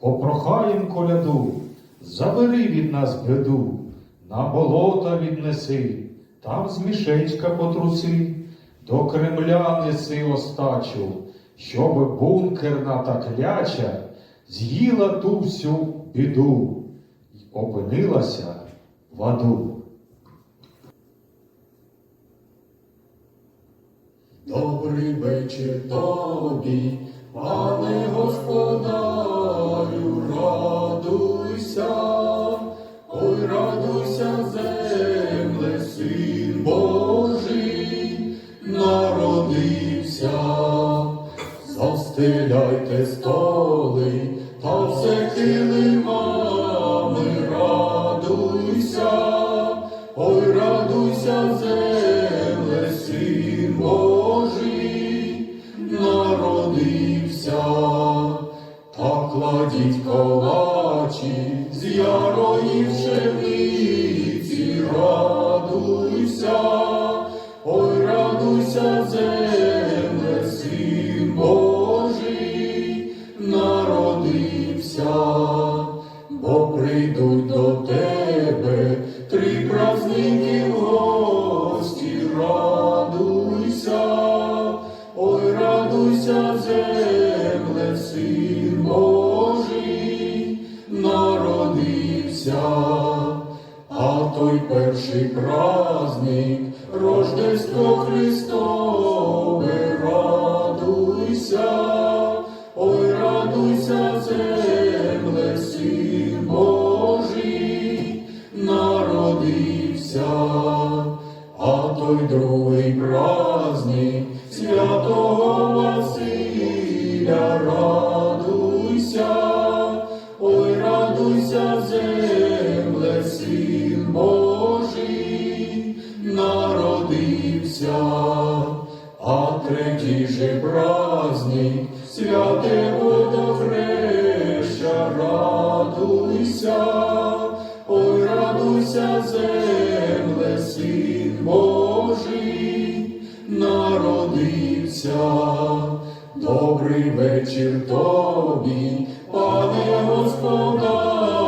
попрохаєм коляду, забери від нас беду, на болота віднеси, там з мішечка потруси, до Кремля неси остачу, щоб бункерна та кляча з'їла ту всю біду й опинилася в аду. Добрий вечір тобі, пане господарю, народився, застеляйте столи, та все килимами, радуйся, ой, радуйся, земле, син Божий, народився, та кладіть колачі з ярої пшениці, радуйся, земле, син Божий, народився, бо прийдуть до тебе три праздники гості, радуйся, ой, радуйся, земле, син Божий, народився, перший праздник, Рождество Христове, радуйся, ой, радуйся, земле, син Божий, народився, а той другий праздник святого Василя, радуйся, ой, радуйся, земле, третій же праздник, святе водохреща, радуйся, ой, радуйся, земле, син Божий, народився, добрий вечір тобі, пане Господа.